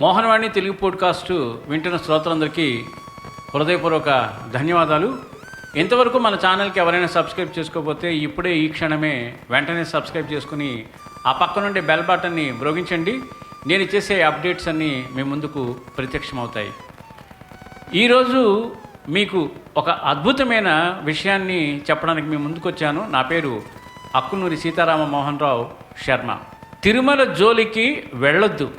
మోహనవాణి తెలుగు పోడ్కాస్టు వింటున్న శ్రోతలందరికీ హృదయపూర్వక ధన్యవాదాలు. ఇంతవరకు మన ఛానల్కి ఎవరైనా సబ్స్క్రైబ్ చేసుకోకపోతే ఇప్పుడే ఈ క్షణమే వెంటనే సబ్స్క్రైబ్ చేసుకుని ఆ పక్క నుండి బెల్ బటన్ని మ్రోగించండి. నేను చేసే అప్డేట్స్ అన్నీ మీ ముందుకు ప్రత్యక్షమవుతాయి. ఈరోజు మీకు ఒక అద్భుతమైన విషయాన్ని చెప్పడానికి మీ ముందుకు వచ్చాను నా పేరు అక్కునూరి సీతారామ మోహన్ రావు శర్మ. తిరుమల జోలికి వెళ్ళొద్దు.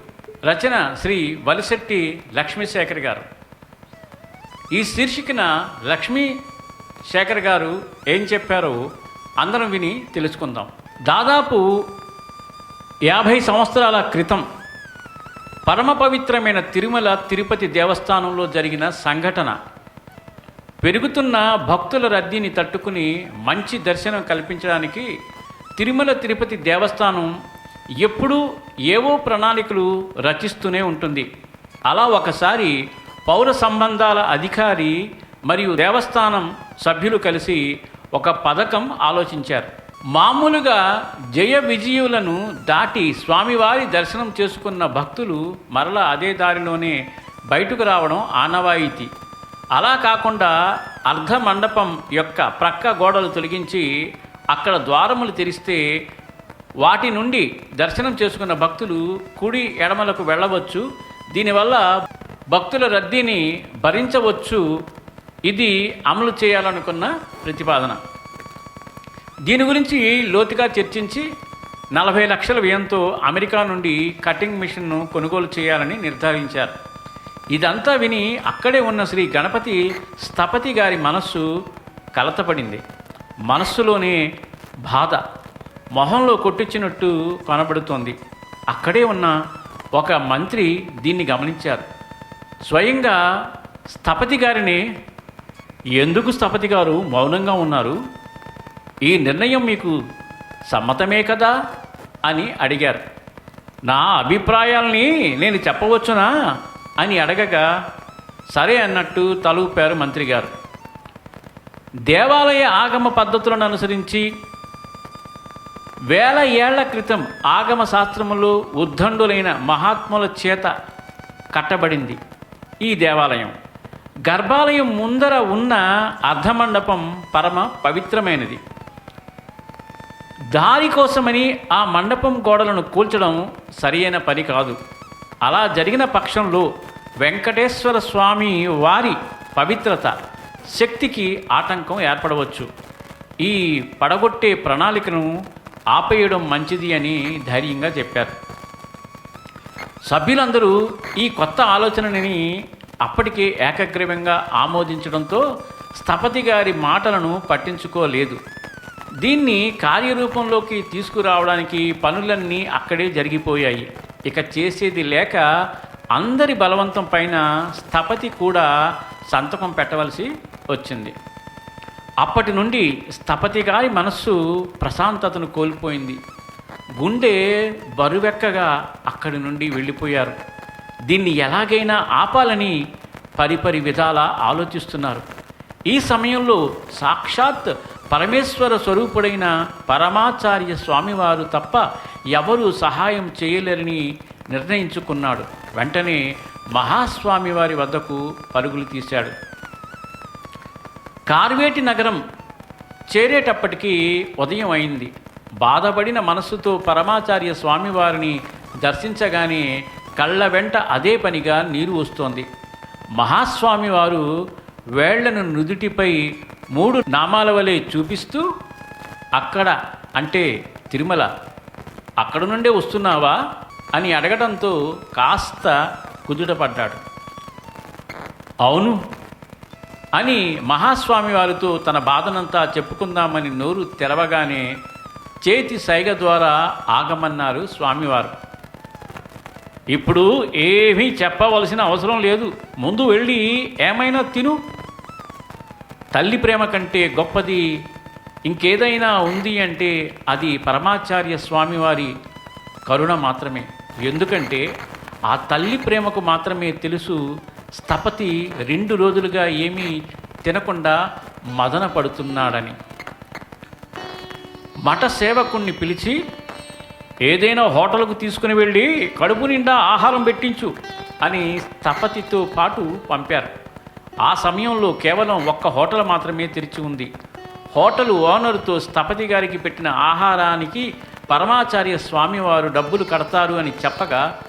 రచన శ్రీ వలిశెట్టి లక్ష్మీశేఖర్ గారు. ఈ శీర్షికన లక్ష్మీ శేఖర్ గారు ఏం చెప్పారో అందరం విని తెలుసుకుందాం. దాదాపు యాభై సంవత్సరాల క్రితం పరమ పవిత్రమైన తిరుమల తిరుపతి దేవస్థానంలో జరిగిన సంఘటన. పెరుగుతున్న భక్తుల రద్దీని తట్టుకుని మంచి దర్శనం కల్పించడానికి తిరుమల తిరుపతి దేవస్థానం ఎప్పుడూ ఏవో ప్రణాళికలు రచిస్తూనే ఉంటుంది. అలా ఒకసారి పౌర సంబంధాల అధికారి మరియు దేవస్థానం సభ్యులు కలిసి ఒక పథకం ఆలోచించారు. మామూలుగా జయ విజయులను దాటి స్వామివారి దర్శనం చేసుకున్న భక్తులు మరలా అదే దారిలోనే బయటకు రావడం ఆనవాయితీ. అలా కాకుండా అర్ధ మండపం యొక్క ప్రక్క గోడలు తొలగించి అక్కడ ద్వారములు తెరిస్తే వాటి నుండి దర్శనం చేసుకున్న భక్తులు కుడి ఎడమలకు వెళ్ళవచ్చు. దీనివల్ల భక్తుల రద్దీని భరించవచ్చు. ఇది అమలు చేయాలనుకున్న ప్రతిపాదన. దీని గురించి లోతుగా చర్చించి నలభై లక్షల వ్యయంతో అమెరికా నుండి కటింగ్ మిషన్ను కొనుగోలు చేయాలని నిర్ధారించారు. ఇదంతా విని అక్కడే ఉన్న శ్రీ గణపతి స్థపతి గారి మనస్సు కలతపడింది. మనస్సులోనే బాధ. మొహంలో కొట్టించినట్టు కనబడుతోంది. అక్కడే ఉన్న ఒక మంత్రి దీన్ని గమనించారు. స్వయంగా స్థపతి గారిని ఎందుకు స్థపతి గారు మౌనంగా ఉన్నారు? ఈ నిర్ణయం మీకు సమ్మతమే కదా? అని అడిగారు. నా అభిప్రాయాల్ని నేను చెప్పవచ్చునా? అని అడగగా సరే అన్నట్టు తలూపారు మంత్రి గారు. దేవాలయ ఆగమ పద్ధతులను అనుసరించి వేల ఏళ్ళ క్రితం ఆగమ శాస్త్రములు ఉద్దండులైన మహాత్ముల చేత కట్టబడింది ఈ దేవాలయం. గర్భాలయం ముందర ఉన్న అర్ధమండపం పరమ పవిత్రమైనది. దారి కోసమని ఆ మండపం గోడలను కూల్చడం సరియైన పని కాదు. అలా జరిగిన పక్షంలో వెంకటేశ్వర స్వామి వారి పవిత్రత శక్తికి ఆటంకం ఏర్పడవచ్చు. ఈ పడగొట్టే ప్రణాళికను ఆపేయడం మంచిది అని ధైర్యంగా చెప్పారు. సభ్యులందరూ ఈ కొత్త ఆలోచనని అప్పటికే ఏకగ్రీవంగా ఆమోదించడంతో స్థపతి గారి మాటలను పట్టించుకోలేదు. దీన్ని కార్యరూపంలోకి తీసుకురావడానికి పనులన్నీ అక్కడే జరిగిపోయాయి. ఇక చేసేది లేక అందరి బలవంతం పైన స్థపతి కూడా సంతకం పెట్టవలసి వచ్చింది. అప్పటి నుండి స్థపతి గారి మనస్సు ప్రశాంతతను కోల్పోయింది. గుండె బరువెక్కగా అక్కడి నుండి వెళ్ళిపోయారు. దీన్ని ఎలాగైనా ఆపాలని పరిపరి విధాలా ఆలోచిస్తున్నారు. ఈ సమయంలో సాక్షాత్ పరమేశ్వర స్వరూపుడైన పరమాచార్య స్వామివారు తప్ప ఎవరు సహాయం చేయలేరని నిర్ణయించుకున్నాడు. వెంటనే మహాస్వామి వారి వద్దకు పరుగులు తీశాడు. కార్వేటి నగరం చేరేటప్పటికీ ఉదయం అయింది. బాధపడిన మనస్సుతో పరమాచార్య స్వామివారిని దర్శించగానే కళ్ళ వెంట అదే పనిగా నీరు వస్తోంది. మహాస్వామి వారు వేళ్ళను నుదుటిపై మూడు నామాల వలె చూపిస్తూ అక్కడ అంటే తిరుమల అక్కడ నుండే వస్తున్నావా? అని అడగడంతో కాస్త కుదుటపడ్డాడు. అవును అని మహాస్వామి వారితో తన బాధనంతా చెప్పుకుందామని నోరు తెరవగానే చేతి సైగ ద్వారా ఆగమన్నారు స్వామివారు. ఇప్పుడు ఏమీ చెప్పవలసిన అవసరం లేదు. ముందు వెళ్ళి ఏమైనా తిను. తల్లి ప్రేమ కంటే గొప్పది ఇంకేదైనా ఉంది అంటే అది పరమాచార్య స్వామివారి కరుణ మాత్రమే. ఎందుకంటే ఆ తల్లి ప్రేమకు మాత్రమే తెలుసు స్థపతి రెండు రోజులుగా ఏమీ తినకుండా మదన పడుతున్నాడని. మఠ సేవకుణ్ణి పిలిచి ఏదైనా హోటల్కు తీసుకుని వెళ్ళి కడుపు నిండా ఆహారం పెట్టించు అని స్థపతితో పాటు పంపారు. ఆ సమయంలో కేవలం ఒక్క హోటల్ మాత్రమే తెరిచి ఉంది. హోటల్ ఓనర్తో స్థపతి గారికి పెట్టిన ఆహారానికి పరమాచార్య స్వామివారు డబ్బులు కడతారు అని చెప్పగా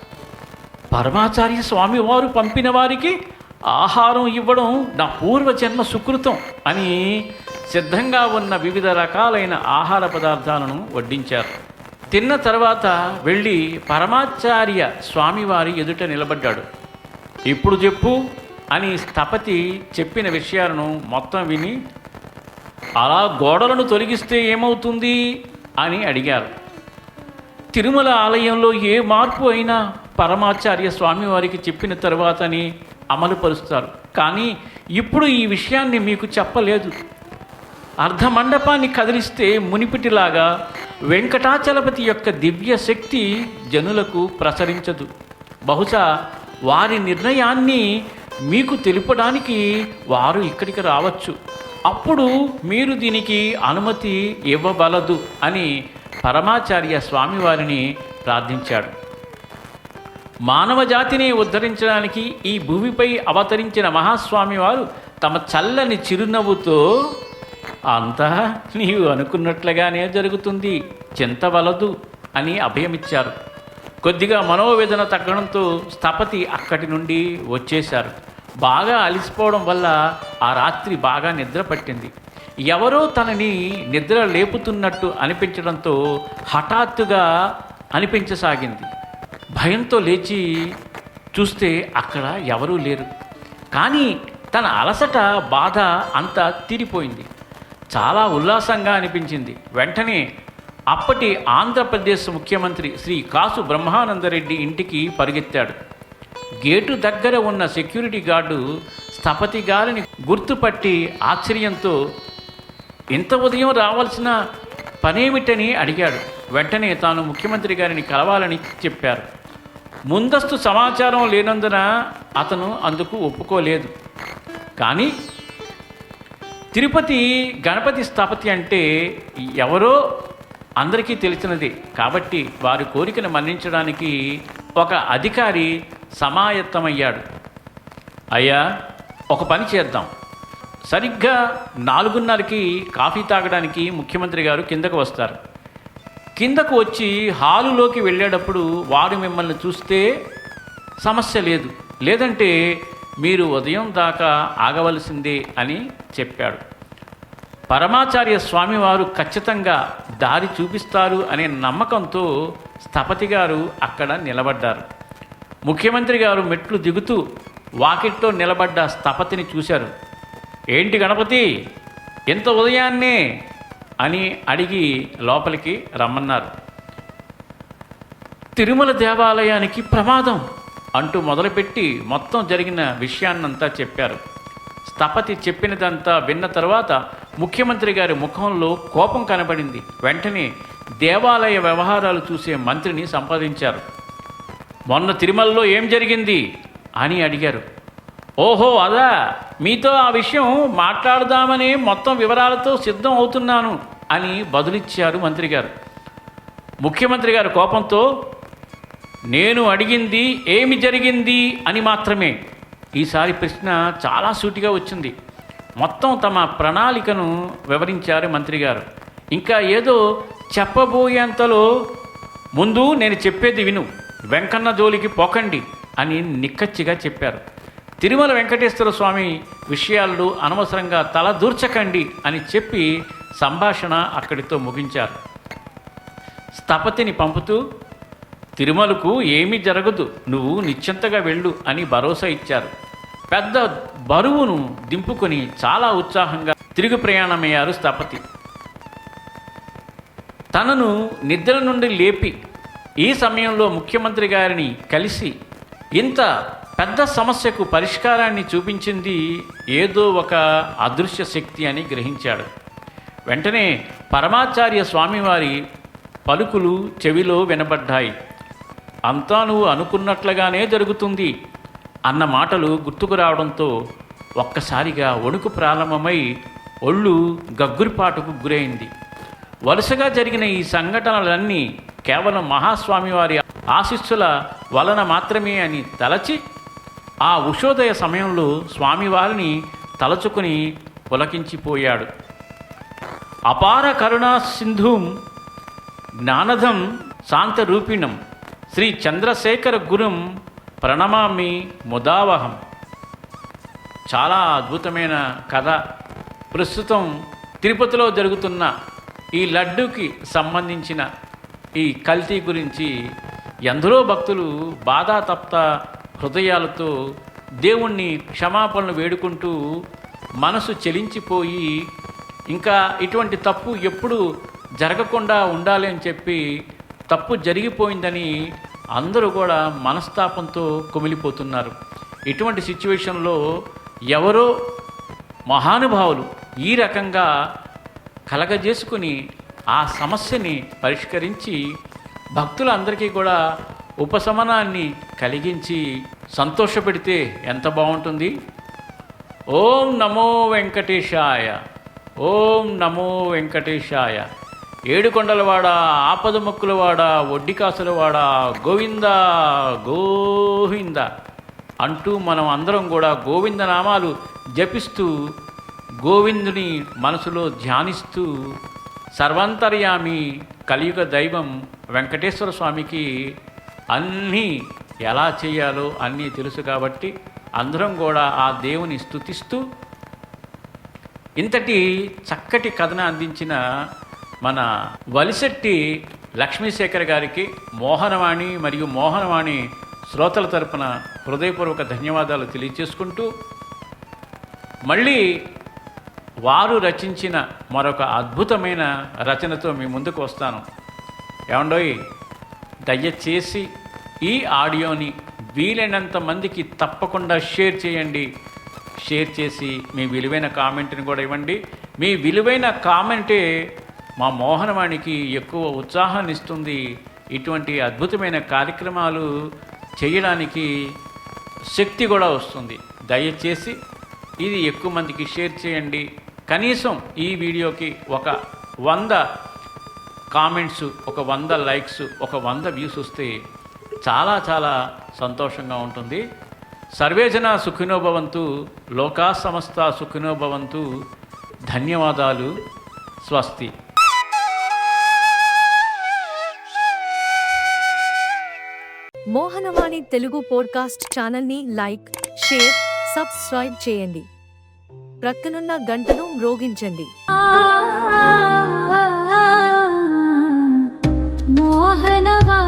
పరమాచార్య స్వామివారు పంపిన వారికి ఆహారం ఇవ్వడం నా పూర్వజన్మ సుకృతం అని సిద్ధంగా ఉన్న వివిధ రకాలైన ఆహార పదార్థాలను వడ్డించారు. తిన్న తర్వాత వెళ్ళి పరమాచార్య స్వామివారి ఎదుట నిలబడ్డాడు. ఇప్పుడు చెప్పు అని స్థపతి చెప్పిన విషయాలను మొత్తం విని అలా గోడలను తొలగిస్తే ఏమవుతుంది? అని అడిగారు. తిరుమల ఆలయంలో ఏ మార్పు అయినా పరమాచార్య స్వామివారికి చెప్పిన తర్వాతని అమలుపరుస్తారు. కానీ ఇప్పుడు ఈ విషయాన్ని మీకు చెప్పలేదు. అర్ధ మండపాన్ని కదిలిస్తే మునిపిటిలాగా వెంకటాచలపతి యొక్క దివ్య శక్తి జనులకు ప్రసరించదు. బహుశా వారి నిర్ణయాన్ని మీకు తెలుపడానికి వారు ఇక్కడికి రావచ్చు. అప్పుడు మీరు దీనికి అనుమతి ఇవ్వబలదు అని పరమాచార్య స్వామివారిని ప్రార్థించాడు. మానవ జాతిని ఉద్ధరించడానికి ఈ భూమిపై అవతరించిన మహాస్వామి వారు తమ చల్లని చిరునవ్వుతో అంతా నీవు అనుకున్నట్లుగానే జరుగుతుంది చింతవలదు అని అభయమిచ్చారు. కొద్దిగా మనోవేదన తగ్గడంతో స్థపతి అక్కడి నుండి వచ్చేశారు. బాగా అలిసిపోవడం వల్ల ఆ రాత్రి బాగా నిద్ర పట్టింది. ఎవరో తనని నిద్ర లేపుతున్నట్టు అనిపించడంతో హఠాత్తుగా అనిపించసాగింది. భయంతో లేచి చూస్తే అక్కడ ఎవరూ లేరు. కానీ తన అలసట బాధ అంతా తీరిపోయింది. చాలా ఉల్లాసంగా అనిపించింది. వెంటనే అప్పటి ఆంధ్రప్రదేశ్ ముఖ్యమంత్రి శ్రీ కాసు బ్రహ్మానందరెడ్డి ఇంటికి పరిగెత్తాడు. గేటు దగ్గర ఉన్న సెక్యూరిటీ గార్డు స్థపతి గారిని గుర్తుపట్టి ఆశ్చర్యంతో ఇంత ఉదయం రావాల్సిన పనేమిటని? అడిగాడు. వెంటనే తాను ముఖ్యమంత్రి గారిని కలవాలని చెప్పారు. ముందస్తు సమాచారం లేనందున అతను అందుకు ఒప్పుకోలేదు. కానీ తిరుపతి గణపతి స్థాపతి అంటే ఎవరో అందరికీ తెలిసినది. కాబట్టి వారి కోరికను మన్నించడానికి ఒక అధికారి సమాయత్తమయ్యాడు. అయ్యా ఒక పని చేద్దాం. సరిగ్గా నాలుగున్నరకి కాఫీ తాగడానికి ముఖ్యమంత్రి గారు కిందకు వస్తారు. కిందకు వచ్చి హాలులోకి వెళ్ళేటప్పుడు వారు మిమ్మల్ని చూస్తే సమస్య లేదు. లేదంటే మీరు ఉదయం దాకా ఆగవలసిందే అని చెప్పాడు. పరమాచార్య స్వామివారు ఖచ్చితంగా దారి చూపిస్తారు అనే నమ్మకంతో స్థపతి గారు అక్కడ నిలబడ్డారు. ముఖ్యమంత్రి గారు మెట్లు దిగుతూ వాకిట్లో నిలబడ్డ స్థపతిని చూశారు. ఏంటి గణపతి? ఎంత ఉదయాన్నే అని అడిగి లోపలికి రమ్మన్నారు. తిరుమల దేవాలయానికి ప్రమాదం అంటూ మొదలుపెట్టి మొత్తం జరిగిన విషయాన్నంతా చెప్పారు. స్థపతి చెప్పినదంతా విన్న తర్వాత ముఖ్యమంత్రి గారి ముఖంలో కోపం కనబడింది. వెంటనే దేవాలయ వ్యవహారాలు చూసే మంత్రిని సంపాదించారు మొన్న తిరుమలలో ఏం జరిగింది? అని అడిగారు. ఓహో అదా. మీతో ఆ విషయం మాట్లాడదామని మొత్తం వివరాలతో సిద్ధం అవుతున్నాను అని బదులిచ్చారు మంత్రి గారు ముఖ్యమంత్రి గారు కోపంతో నేను అడిగింది ఏమి జరిగింది? అని మాత్రమే. ఈసారి ప్రశ్న చాలా సూటిగా వచ్చింది. మొత్తం తమ ప్రణాళికను వివరించారు మంత్రి గారు ఇంకా ఏదో చెప్పబోయేంతలో ముందు నేను చెప్పేది విను. వెంకన్న జోలికి పోకండి అని నిక్కచ్చిగా చెప్పారు. తిరుమల వెంకటేశ్వర స్వామి విషయాల్లో అనవసరంగా తల దూర్చకండి అని చెప్పి సంభాషణ అక్కడితో ముగించారు. స్థపతిని పంపుతూ తిరుమలకు ఏమీ జరగదు నువ్వు నిశ్చింతగా వెళ్ళు అని భరోసా ఇచ్చారు. పెద్ద బరువును దింపుకొని చాలా ఉత్సాహంగా తిరుగు ప్రయాణమయ్యారు స్థపతి. తనను నిద్ర నుండి లేపి ఈ సమయంలో ముఖ్యమంత్రి గారిని కలిసి ఇంత పెద్ద సమస్యకు పరిష్కారాన్ని చూపించింది ఏదో ఒక అదృశ్య శక్తి అని గ్రహించాడు. వెంటనే పరమాచార్య స్వామివారి పలుకులు చెవిలో వినబడ్డాయి. అంతా నువ్వు అనుకున్నట్లుగానే జరుగుతుంది అన్న మాటలు గుర్తుకు రావడంతో ఒక్కసారిగా వణుకు ప్రారంభమై ఒళ్ళు గగ్గురిపాటుకు గురైంది. వరుసగా జరిగిన ఈ సంఘటనలన్నీ కేవలం మహాస్వామివారి ఆశిస్సుల వలన మాత్రమే అని తలచి ఆ ఉషోదయ సమయంలో స్వామివారిని తలచుకుని పులకించిపోయాడు. అపార కరుణా సింధుం జ్ఞానధం శాంతరూపిణం శ్రీ చంద్రశేఖర గురుం ప్రణమామి ముదావహం. చాలా అద్భుతమైన కథ. ప్రస్తుతం తిరుపతిలో జరుగుతున్న ఈ లడ్డూకి సంబంధించిన ఈ కల్తీ గురించి ఎందరో భక్తులు బాధాతప్త హృదయాలతో దేవుణ్ణి క్షమాపణలు వేడుకుంటూ మనసు చెలించిపోయి ఇంకా ఇటువంటి తప్పు ఎప్పుడు జరగకుండా ఉండాలి అని చెప్పి తప్పు జరిగిపోయిందని అందరూ కూడా మనస్తాపంతో కుమిలిపోతున్నారు. ఇటువంటి సిచ్యువేషన్లో ఎవరో మహానుభావులు ఈ రకంగా కలగజేసుకుని ఆ సమస్యని పరిష్కరించి భక్తులందరికీ కూడా ఉపశమనాన్ని కలిగించి సంతోషపెడితే ఎంత బాగుంటుంది? ఓం నమో వెంకటేశాయ. ఓం నమో వెంకటేశాయ. ఏడుకొండలవాడ ఆపద మొక్కులవాడ ఒడ్డికాసులవాడ గోవింద గోవింద అంటూ మనం అందరం కూడా గోవింద నామాలు జపిస్తూ గోవిందుని మనసులో ధ్యానిస్తూ సర్వంతర్యామి కలియుగ దైవం వెంకటేశ్వర స్వామికి అన్నీ ఎలా చేయాలో అన్నీ తెలుసు కాబట్టి అందరం కూడా ఆ దేవుని స్తుతిస్తూ ఇంతటి చక్కటి కథన అందించిన మన వలిశెట్టి లక్ష్మీశేఖర్ గారికి మోహనవాణి మరియు మోహనవాణి శ్రోతల తరపున హృదయపూర్వక ధన్యవాదాలు తెలియచేసుకుంటూ మళ్ళీ వారు రచించిన మరొక అద్భుతమైన రచనతో మీ ముందుకు వస్తాను. ఏమండోయ్? దయచేసి ఈ ఆడియోని వీలైనంత మందికి తప్పకుండా షేర్ చేయండి. షేర్ చేసి మీ విలువైన కామెంట్ని కూడా ఇవ్వండి. మీ విలువైన కామెంటే మా మోహనవాణికి ఎక్కువ ఉత్సాహాన్ని ఇస్తుంది. ఇటువంటి అద్భుతమైన కార్యక్రమాలు చేయడానికి శక్తి కూడా వస్తుంది. దయచేసి ఇది ఎక్కువ మందికి షేర్ చేయండి. కనీసం ఈ వీడియోకి ఒక వంద కామెంట్స్ ఒక వంద లైక్స్ ఒక వంద వ్యూస్ వస్తే చాలా చాలా సంతోషంగా ఉంటుంది. సర్వేజన సుఖినోభవంతు లోకా సమస్త సుఖినోభవంతు ధన్యవాదాలు స్వస్తి. మోహనవాణి తెలుగు పోడ్కాస్ట్ ఛానల్ని లైక్ షేర్ సబ్స్క్రైబ్ చేయండి. ప్రక్కనున్న గంటను మ్రోగించండి. ವಾಹನವಾ